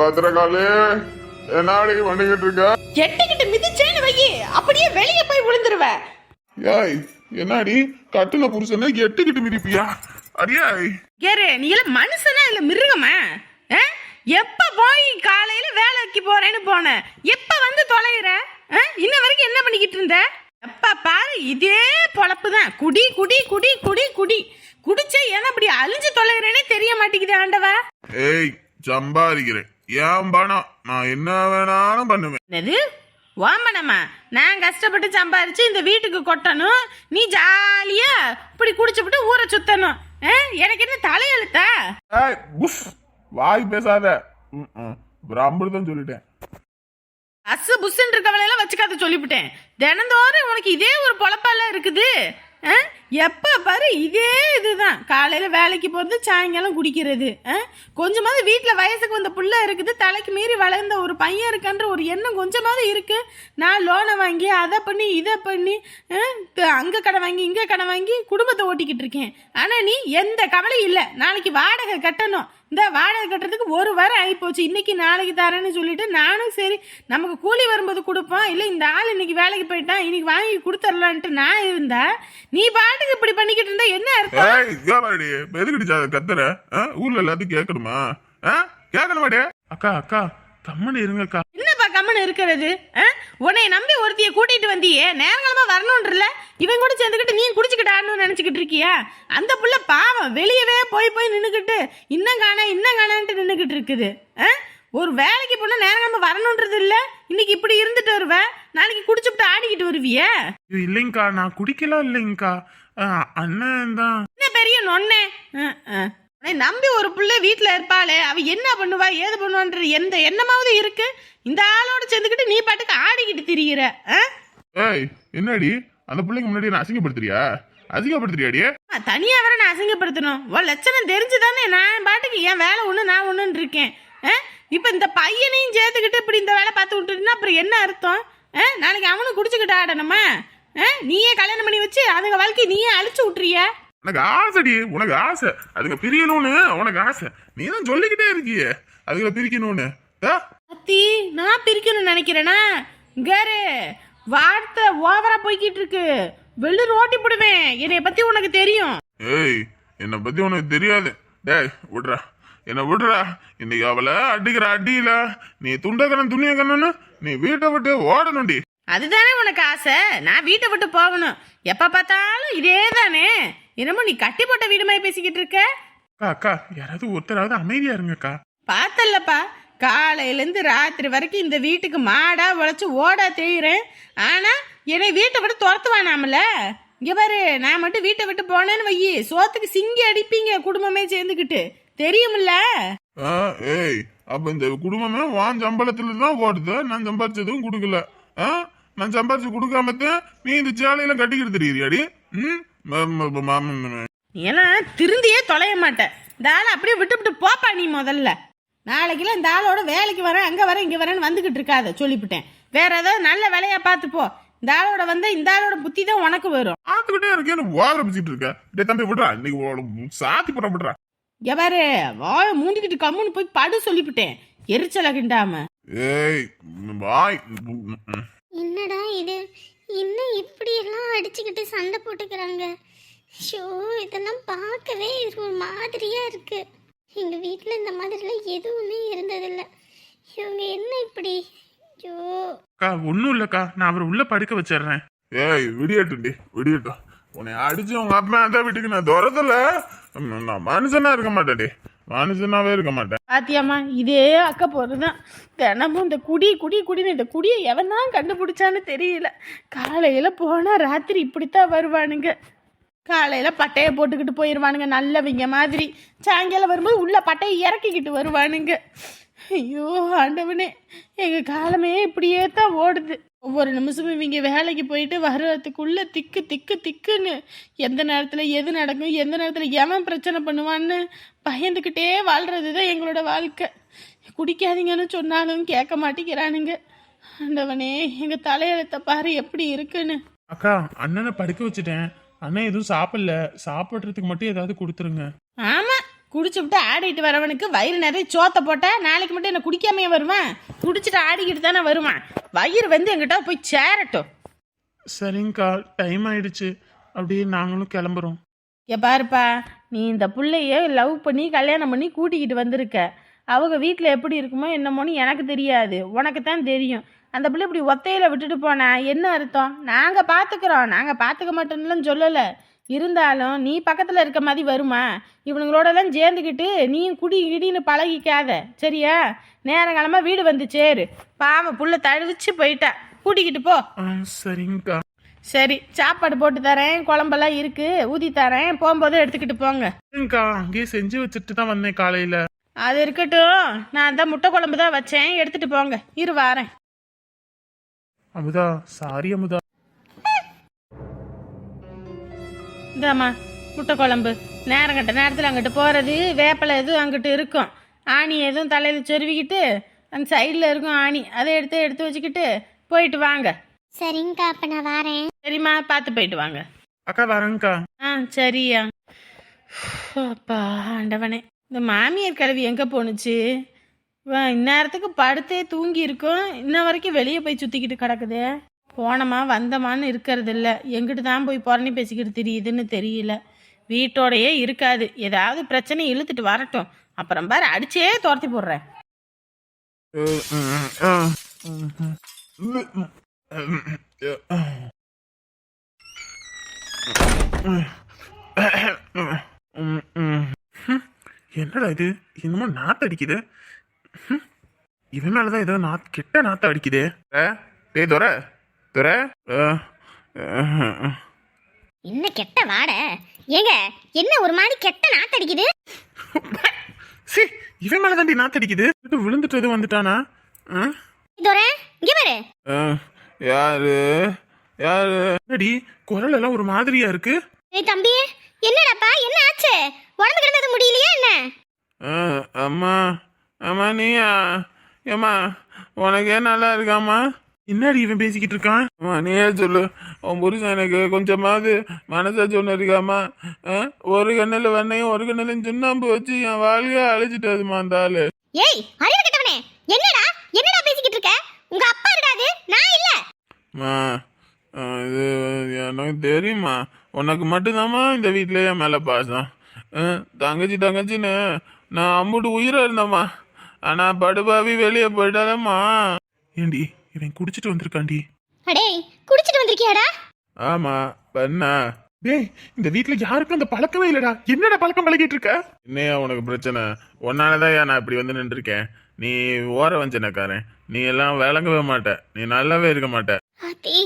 பத்திரகாளி என்னாடி பண்ணிக்கிட்டு இருக்க? எட்டிக்கிட்டு மிதிச்சேன்னு வையி அப்படியே வெளியே போய் விழுந்துருவ. ஏய் என்னடி கட்டுல புருஷனை எட்டுக்கிட்டு மிதிப்பியா? அடியாய். ஏறு நீ எல்லாம் மனுஷனா இல்ல மிருகமா? எப்ப போய் காலையில வேலைக்கு போறேன்னு போன? எப்ப வந்து தொலைகிற? இன்ன வரைக்கும் என்ன பண்ணிக்கிட்டு இருந்த? எப்ப பாரு இதே பொழப்பு தான் குடி குடி குடி குடி குடி. குடிச்சா ஏன் அப்படி அழிஞ்சு தொலைகிறேனே தெரிய மாட்டேங்குது ஆண்டவா? ஏய் சம்பாதிக்கிறேன். ஏன் பணம். நான் என்ன வேணாலும் பண்ணுவேன். என்னது? ஓம்பனம்மா நான் கஷ்டப்பட்டு சம்பாரிச்சு இந்த வீட்டுக்கு கொட்டணும். நீ ஜாலியா இப்படி குடிச்சுப்புட்டு ஊரை சுத்தணும்? எனக்கு என்ன தலையெழுத்தா வாய் பேசாத. ம், ம். ஒரு அம்புதான் சொல்லிட்டேன். அசு புஸ்ன்னு இருக்கவளையெல்லாம் வச்சுக்காத சொல்லிவிட்டேன். தினந்தோறும் உனக்கு இதே ஒரு பொழப்பெல்லாம் இருக்குது? எப்போ பாரு இதே இதுதான். காலையில் வேலைக்கு போகிறது சாயங்காலம் குடிக்கிறது. ஆ? கொஞ்சமாவது வீட்டில் வயசுக்கு வந்த புள்ள இருக்குது தலைக்கு மீறி வளர்ந்த ஒரு பையன் இருக்கான்ற ஒரு எண்ணம் கொஞ்சமாவது இருக்குது நான் லோனை வாங்கி அதை பண்ணி இதை பண்ணி ஆ? கடை வாங்கி இங்கே கடை வாங்கி குடும்பத்தை ஓட்டிக்கிட்டு இருக்கேன். ஆனால் நீ எந்த கவலையும் இல்லை. நாளைக்கு வாடகை கட்டணும். இந்த வாடகை கட்டுறதுக்கு ஒரு வாரம் ஆகிப்போச்சு இன்னைக்கு நாளைக்கு தரேன்னு சொல்லிட்டு நானும் சரி நமக்கு கூலி வரும்போது கொடுப்போம். இல்லை இந்த ஆள் இன்னைக்கு வேலைக்கு போயிட்டான் இன்னைக்கு வாங்கி கொடுத்துடலான்ட்டு நான் இருந்தா நீ பாட்டுக்கு இப்படி பண்ணிக்கிட்டு இருந்தா என்ன அர்த்தம்? எதுக்கிட்டு கத்துற? ஊர்ல எல்லாத்தையும் கேட்கணுமா? கேட்கணுமாடே அக்கா அக்கா கம்மனு இருங்கக்கா. என்னப்பா கம்மன் இருக்கிறது? உன்னை நம்பி ஒருத்திய கூட்டிட்டு வந்தியே நேரங்களமா வரணும்ன்றல? இவன் கூட சேர்ந்துக்கிட்டு நீ குடிச்சுக்கிட்டு ஆடணும்னு நினைச்சுக்கிட்டு இருக்கியா? அந்த புள்ள பாவம் வெளியவே போய் போய் நின்னுக்கிட்டு இன்னும் காண இன்னும் காணான்ட்டு நின்னுக்கிட்டு இருக்குது? ஒரு வேலைக்கு போனா நேரங்களமா வரணும்ன்றது இல்ல? இன்னைக்கு இப்படி இருந்துட்டு வருவ? நாளைக்கு குடிச்சுட்டு ஆடிக்கிட்டு வருவியே? இல்லைங்கக்கா நான் குடிக்கலாம் இல்லைங்கக்கா அண்ணன் தான். என்ன பெரிய நொண்ணே? உன்னை நம்பி ஒரு புள்ள வீட்ல இருப்பாளே அவ என்ன பண்ணுவா ஏது பண்ணுவான்ற எந்த எண்ணமாவது இருக்கு இந்த ஆளோட சேர்ந்துக்கிட்டு நீ பாட்டுக்கு ஆடிக்கிட்டு திரியிற? ஏய் என்னடி அந்த பிள்ளைக்கு முன்னாடி நான் அசிங்கப்படுத்துறியா அசிங்கப்படுத்துறியாடியே ஆ, தனியா வர நான் அசிங்கப்படுத்தணும் உன் லட்சணம் தெரிஞ்சுதானே நான் பாட்டுக்கு என் வேலை ஒண்ணு நான் ஒண்ணுன்னு இருக்கேன்? இப்ப இந்த பையனையும் சேர்த்துக்கிட்டு இப்படி இந்த வேலை பார்த்து விட்டுட்டுனா அப்புறம் என்ன அர்த்தம்? நாளைக்கு அவனும் குடிச்சுக்கிட்டு ஆடணுமா? நீயே கல்யாணம் பண்ணி வச்சு அதுங்க வாழ்க்கை நீயே அழிச்சு விட்டுறிய உனக்கு ஆசைடி உனக்கு ஆசை. அதுங்க பிரியணும்னு உனக்கு ஆசை. நீ தான் சொல்லிக்கிட்டே இருக்கியே. அதுங்களை பிரிக்கணும்னு? அத்தி நான் பிரிக்கணும்னு நினைக்கிறேனா? கேரு வார்த்தை ஓவரா போய்கிட்டு இருக்கு வெள்ளு ஓட்டி போடுவேன் என்னைய பத்தி உனக்கு தெரியும். ஏய் என்னை பத்தி உனக்கு தெரியாது. டேய் விட்றா. என்ன விட்றா. இன்னைக்கு அவளை அடிக்கிற அடியில நீ துண்டக்கணன் துணியக்கணும்னு நீ வீட்டை விட்டு ஓடணும்டி. அதுதானே உனக்கு ஆசை. நான் வீட்டை விட்டு போகணும். எப்ப பார்த்தாலும் இதே தானே என்னமோ நீ கட்டி போட்ட வீடு மாதிரி பேசிக்கிட்டு இருக்க? அக்கா அக்கா யாராவது ஒருத்தராவது அமைதியா இருங்கக்கா. பார்த்தல்லப்பா காலையிலேருந்து ராத்திரி வரைக்கும் இந்த வீட்டுக்கு மாடா உழைச்சு ஓடா தேயிறேன். ஆனா என்னை வீட்டை விட்டு துரத்துவானாமல இங்க பாரு நான் மட்டும் வீட்டை விட்டு போனேன்னு வையி சோத்துக்கு சிங்கி அடிப்பீங்க குடும்பமே சேர்ந்துக்கிட்டு. தெரியுமில்ல? ஆ, ஏய் அப்ப இந்த குடும்பமே வான் சம்பளத்துல தான் ஓடுது. நான் சம்பாரிச்சதும் கொடுக்கல. ஆ? நான் சம்பாரிச்சு கொடுக்காமத்தான் நீ இந்த சேலையில கட்டிக்கிட்டு தெரியுறியாடி? ம்? எல்லாம் திருந்தியே தொலைய மாட்டேன் இந்த ஆளை அப்படியே விட்டு விட்டு போப்பா நீ முதல்ல. நாளைக்கெல்லாம் இந்த ஆளோட வேலைக்கு வரேன் அங்கே வரேன் இங்கே வரேன்னு வந்துக்கிட்டு இருக்காத சொல்லிவிட்டேன் வேற ஏதாவது நல்ல வேலையா பார்த்து போ. இந்த ஆளோட வந்தா இந்த ஆளோட புத்தி தான் உனக்கு வரும். பார்த்துக்கிட்டே இருக்கேன் ஓவர பிடிச்சிட்டு இருக்க? டேய் தம்பி விட்றா. இன்னைக்கு சாத்தி போட விட்றா. இங்க பாரு வாய மூண்டிக்கிட்டு கம்முன்னு போய் படு சொல்லிவிட்டேன் எரிச்சல கிண்டாம. ஏய் ம். என்னடா இது? என்ன இப்படியெல்லாம் அடிச்சுக்கிட்டு சண்டை போட்டுக்கிறாங்க? ஷோ இதெல்லாம் பார்க்கவே ஒரு மாதிரியா இருக்கு. எங்க வீட்டில் இந்த மாதிரிலாம் எதுவுமே இருந்ததில்ல. இவங்க என்ன இப்படி? ஐயோ. அக்கா ஒன்றும் இல்லைக்கா. நான் அவரை உள்ள படுக்க வச்சிடுறேன். ஏய் விடியட்டும்டி விடியட்டும். உன்னை அடிச்சு உங்க அப்பா அந்த வீட்டுக்கு நான் துரத்துல. நான் மனுஷனா இருக்க மாட்டேன்டி. மனுஷனாவே இருக்க மாட்டேன். பாத்தியாமா இதே அக்க போறதுதான் தினமும் இந்த குடி குடி குடின்னு இந்த குடியை எவன் தான் கண்டுபிடிச்சான்னு தெரியல. காலையில போனா ராத்திரி இப்படித்தான் வருவானுங்க. காலையில பட்டையை போட்டுக்கிட்டு போயிடுவானுங்க நல்லவங்க மாதிரி. சாயங்காலம் வரும்போது உள்ள பட்டையை இறக்கிக்கிட்டு வருவானுங்க. ஐயோ ஆண்டவனே எங்க காலமே இப்படியே தான் ஓடுது. ஒவ்வொரு நிமிஷமும் இவங்க வேலைக்கு போயிட்டு வர்றதுக்குள்ள திக்கு திக்கு திக்குன்னு எந்த நேரத்துல எது நடக்கும் எந்த நேரத்துல எவன் பிரச்சனை பண்ணுவான்னு பயந்துக்கிட்டே வாழ்றது தான் எங்களோட வாழ்க்கை. குடிக்காதீங்கன்னு சொன்னாலும் கேட்க மாட்டேங்கிறானுங்க. ஆண்டவனே எங்க தலையெழுத்த பாரு எப்படி இருக்குன்னு. அக்கா அண்ணனை படுக்க வச்சுட்டேன். அண்ணன் எதுவும் சாப்பிடல. சாப்பிட்றதுக்கு மட்டும் ஏதாவது கொடுத்துருங்க. ஆமா குடிச்சுவிட்டு ஆடிட்டு வரவனுக்கு வயிறு நிறைய சோத்த போட்டா நாளைக்கு மட்டும் என்ன குடிக்காமையே வருவான்? குடிச்சிட்டு ஆடிக்கிட்டு தானே வருவான்? வயிறு வந்து எங்கிட்ட போய் சேரட்டும். சரிங்கக்கா டைம் ஆயிடுச்சு. அப்படியே நாங்களும் கிளம்புறோம். இங்க பாருப்பா நீ இந்த புள்ளைய லவ் பண்ணி கல்யாணம் பண்ணி கூட்டிக்கிட்டு வந்திருக்க. அவங்க வீட்டில் எப்படி இருக்குமோ என்னமோன்னு எனக்கு தெரியாது. உனக்கு தான் தெரியும். அந்த பிள்ளை இப்படி ஒத்தையில விட்டுட்டு போனா என்ன அர்த்தம்? நாங்கள் பார்த்துக்குறோம் நாங்கள் பார்த்துக்க மாட்டோம்லாம் சொல்லலை. இருந்தாலும் நீ பக்கத்தில் இருக்க மாதிரி வருமா? இவனுங்களோடலாம் சேர்ந்துக்கிட்டு நீ குடி கிடின்னு பழகிக்காத. சரியா? நேரங்காலமாக வீடு வந்து சேரு. பாவம் புள்ள தழுவிச்சு போயிட்டா. கூட்டிக்கிட்டு போ. சரிங்கக்கா. சரி சாப்பாடு போட்டு தரேன். குழம்பெல்லாம் இருக்கு. ஊதி தரேன். போகும்போது எடுத்துக்கிட்டு போங்க. சரிங்கக்கா அங்கேயே செஞ்சு வச்சுட்டு தான் வந்தேன் காலையில. அது இருக்கட்டும். நான் தான் முட்டை குழம்பு தான் வச்சேன். எடுத்துட்டு போங்க. இரு வாரேன். அமுதா சாரி அமுதா. இந்தாம்மா முட்டை குழம்பு நேரம் கட்ட நேரத்தில் அங்கிட்டு போகிறது வேப்பிலை எதுவும் அங்கிட்டு இருக்கும். ஆணி எதுவும் தலையில் சொருவிக்கிட்டு அந்த சைடில் இருக்கும் ஆணி. அதை எடுத்து எடுத்து வச்சுக்கிட்டு போயிட்டு வாங்க. சரிங்கக்கா அப்ப நான் வரேன். சரிம்மா பார்த்து போயிட்டு வாங்க. அக்கா வரேங்க்கா ஆ சரியா. அப்பா ஆண்டவனே. இந்த மாமியார் கிழவி எங்கே போணுச்சு? வா, இந்நேரத்துக்கு படுத்தே தூங்கி இருக்கும் இன்ன வரைக்கும் வெளியே போய் சுற்றிக்கிட்டு கிடக்குதே. போனமா வந்தமான்னு இருக்கிறதில்ல. எங்கிட்டு தான் போய் புறணி பேசிக்கிட்டு தெரியுதுன்னு தெரியல. வீட்டோடையே இருக்காது. ஏதாவது பிரச்சனை இழுத்துட்டு வரட்டும். அப்புறம் பாரு அடிச்சே துரத்தி போடுறேன். ம், ம். என்னடா இது? என்னமோ நாத்து அடிக்குது. இவன் மேலதான் ஏதோ நாத் கெட்ட நாத்து அடிக்குதே. ஏ, துரை. என்ன கெட்ட வாட? ஏங்க என்ன ஒரு மாதிரி கெட்ட நாத்தடிக்குது சி இவன் மேலதாண்டி நாத்து அடிக்குது. இது விழுந்துட்டு எதுவும் வந்துட்டானா? இதோர இங்க பாரு யாரு யாரு? என்னடி குரல் எல்லாம் ஒரு மாதிரியா இருக்கு? ஏய் தம்பி என்னடாப்பா என்ன ஆச்சு? உடம்பு கிடந்தது முடியலையா என்ன? அம்மா அம்மா நீயா? ஏம்மா உனக்கே நல்லா இருக்காம்மா? என்னடி இவன் பேசிக்கிட்டு இருக்கான்? அம்மா நீயே சொல்லு? உன் புருஷன் எனக்கு கொஞ்சமாவது இருக்காமா ஆ? ஒரு கண்ணில் வெண்ணையும் ஒரு கண்ணிலும் சுண்ணாம்பு வச்சு என் வாழ்க்கையை அழிச்சிட்டதுமா அந்த ஆளு? ஏய் அறிவு கெட்டவனே! என்னடா? என்னடா பேசிக்கிட்டு இருக்க? உங்க அப்பா இருக்காது நான் இல்ல. அம்மா ஆ, இது எனக்கு தெரியுமா உனக்கு மட்டும்தாம்மா இந்த வீட்டில் என் மேலே பாசம். ஆ, தங்கச்சி தங்கச்சின்னு நான் அம்முட்டு உயிராக இருந்தம்மா. ஆனால் படுபாவி வெளியே போயிட்டாதம்மா. ஏண்டி இவன் குடிச்சிட்டு வந்திருக்காண்டி அடே குடிச்சிட்டு வந்திருக்கியாடா? ஆமாம் பண்ணா. டேய் இந்த வீட்ல யாருக்கும் அந்த பழக்கமே இல்லடா. என்னடா பழக்கம் பழகிட்டு இருக்க? என்னையா உனக்கு பிரச்சனை? உன்னாலதான் நான் இப்படி வந்து நின்றுருக்கேன்? நீ ஓர வஞ்சனக்காரன். நீ எல்லாம் விளங்கவே மாட்ட. நீ நல்லாவே இருக்க மாட்ட. ஆத்தி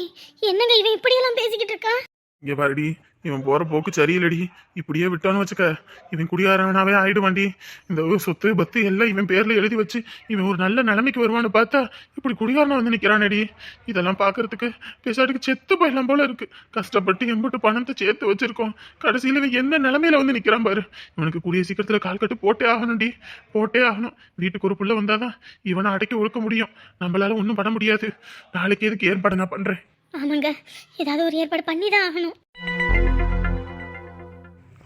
என்னங்க இவன் இப்படி எல்லாம் பேசிக்கிட்டு இருக்கான்? இங்க பாருடி இவன் போகிற போக்கு சரியில்லடி. இப்படியே விட்டான்னு வச்சுக்க. இவன் குடியாரவனாவே ஆயிடுவாண்டி இந்த சொத்து பத்து எல்லாம் இவன் பேர்ல எழுதி வச்சு இவன் ஒரு நல்ல நிலைமைக்கு வருவான்னு பார்த்தா இப்படி குடிகாரனா வந்து நிக்கிறானடி. இதெல்லாம் பார்க்கறதுக்கு பேசாட்டுக்கு செத்து போயிடலாம் போல இருக்கு. கஷ்டப்பட்டு எம்பிட்டு பணத்தை சேர்த்து வச்சிருக்கோம். கடைசியில இவன் என்ன நிலைமையில வந்து நிக்கிறான் பாரு. இவனுக்கு கூடிய சீக்கிரத்துல கால் கட்டு போட்டே ஆகணும்டி. போட்டே ஆகணும். வீட்டுக்கு ஒரு புள்ள வந்தாதான் இவனை அடக்கி ஒழுக்க முடியும். நம்மளால ஒன்றும் பண்ண முடியாது. நாளைக்கு எதுக்கு ஏற்பாடு நான் பண்றேன்? ஆமாங்க. ஏதாவது ஒரு ஏற்பாடு பண்ணி தான் ஆகணும்.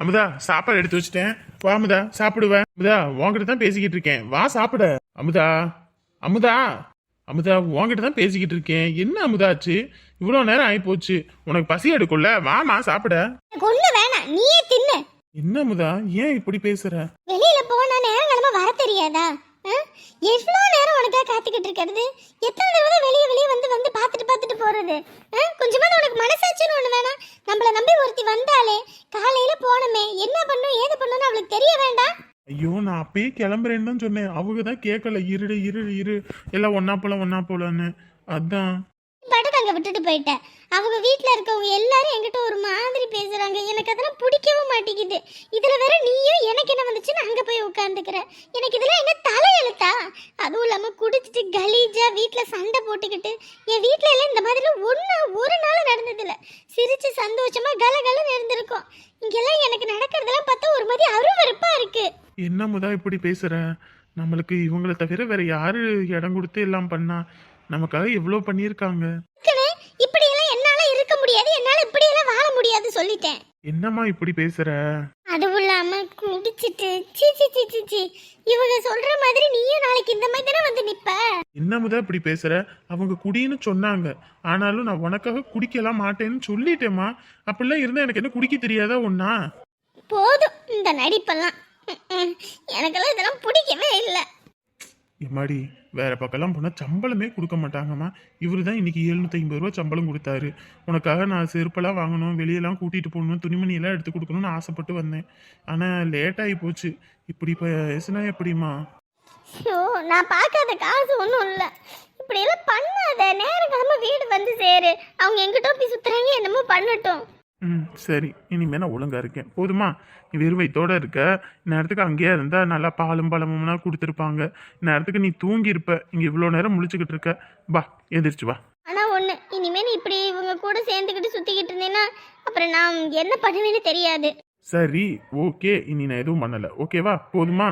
அமுதா சாப்பாடு எடுத்து வச்சுட்டேன். வா அமுதா சாப்பிடுவேன். அமுதா உன்கிட்ட தான் பேசிக்கிட்டு இருக்கேன். வா சாப்பிட. அமுதா அமுதா அமுதா உன்கிட்ட தான் பேசிக்கிட்டு இருக்கேன். என்ன அமுதாச்சு இவ்வளோ நேரம் ஆகி போச்சு உனக்கு பசி எடுக்கும்ல. வாமா சாப்பிட. ஒண்ணு வேணாம். நீயே தின்னு. என்ன அமுதா? ஏன் இப்படி பேசுற? வெளியில போனா நேரம் தெரியாதா? எவ்வளோ நேரம் உனக்காக காத்துக்கிட்டு இருக்கிறது? எத்தனை தடவை வெளியே வெளியே வந்து வந்து பார்த்துட்டு பார்த்துட்டு போகிறது ஆ? உனக்கு மனசாட்சின்னு ஒன்று வேணாம். நம்மளை நம்பி ஒருத்தி வந்தாலே காலையில் போனமே என்ன பண்ணும் ஏது பண்ணணும்னு அவளுக்கு தெரிய வேண்டாம். ஐயோ நான் அப்பயே கிளம்புறேன்னு தான் சொன்னேன். அவங்க தான் கேட்கல இருடு இருடு இரு. எல்லாம் ஒன்னா போல ஒன்னா போலன்னு. அதான். அங்கே விட்டுட்டு போயிட்டேன். அவங்க வீட்டில் இருக்கவங்க எல்லாரும் என்கிட்ட ஒரு மாதிரி பேசுறாங்க. எனக்கு அதெல்லாம் பிடிக்கவும் மாட்டேங்குது. இதுல வேற நீயும் எனக்கு என்ன வந்துச்சுன்னு அங்க போய் உட்காந்துக்கிற எனக்கு இதெல்லாம் என்ன தலையெழுத்தா அதுவும் இல்லாம குடிச்சிட்டு கலீஜா வீட்ல சண்டை போட்டுக்கிட்டு என் வீட்ல எல்லாம் இந்த மாதிரி ஒண்ணு ஒரு நாள் நடந்ததில்ல. சிரிச்சு சந்தோஷமா கல கலன்னு இருந்திருக்கும். இங்கெல்லாம் எனக்கு நடக்கிறதெல்லாம் பார்த்தா ஒரு மாதிரி அருவருப்பா இருக்கு. என்ன முதா இப்படி பேசுற? நம்மளுக்கு இவங்கள தவிர வேற யாரு இடம் கொடுத்து எல்லாம் பண்ணா? நமக்காக எவ்வளோ பண்ணியிருக்காங்க இதுக்குன்னு இப்படியெல்லாம் என்னால இருக்க முடியாது சொல்லிட்டேன். என்னம்மா இப்படி பேசுற? அதுவும் இல்லாம குடி குடிச்சிட்டு சீ சீ சீ சீ சீ. இவங்க சொல்ற மாதிரி நீயும் நாளைக்கு இந்த மாதிரி தானே வந்து நிப்ப? என்னமுதான் இப்படி பேசுற? அவங்க குடின்னு சொன்னாங்க. ஆனாலும் நான் உனக்காக குடிக்கலாம் மாட்டேன்னு சொல்லிட்டேம்மா. அப்படிலாம் இருந்தா எனக்கு என்ன குடிக்க தெரியாதா ஒன்னா போதும் இந்த நடிப்பெல்லாம். ம், ம். எனக்கெல்லாம் இதெல்லாம் பிடிக்கவே இல்லை. எம்மாடி வேற பக்கம்லாம் போனால் சம்பளமே கொடுக்க மாட்டாங்கம்மா. இவர் தான் இன்னைக்கு எழுநூத்தி ஐம்பது ரூபா சம்பளம் கொடுத்தாரு. உனக்காக நான் செருப்பெல்லாம் வாங்கணும் வெளியெல்லாம் கூட்டிகிட்டு போகணும் துணிமணியெல்லாம் எடுத்து கொடுக்கணும்னு ஆசைப்பட்டு வந்தேன். ஆனால் லேட்டாகி போச்சு. இப்படி பேசுனா எப்படிம்மா? ஐயோ நான் பார்க்காத காசு ஒன்றும் இல்லை. இப்படியெல்லாம் பண்ணாத. நேரம் கிளம்ப வீடு வந்து சேரு. அவங்க எங்கிட்ட போய் சுற்றுறாங்க என்னமோ பண்ணட்டும். ம் சரி. இனிமே நான் ஒழுங்கா இருக்கேன். போதுமா? நீ வெறும் வயித்தோட இருக்க. நேரத்துக்கு அங்கேயே இருந்தா நல்லா பாலும் பழமும்னா கொடுத்துருப்பாங்க. நேரத்துக்கு நீ தூங்கி இருப்ப இங்க இவ்வளோ நேரம் முழிச்சுக்கிட்டு இருக்க. வா எந்திரிச்சு வா. ஆனா ஒண்ணு இனிமே நீ இப்படி இவங்க கூட சேர்ந்துக்கிட்டு சுத்திக்கிட்டு இருந்தேன்னா அப்புறம் நான் என்ன பண்ணுவேன்னு தெரியாது. சரி ஓகே. இனி நான் எதுவும் பண்ணல. ஓகேவா? போதுமா?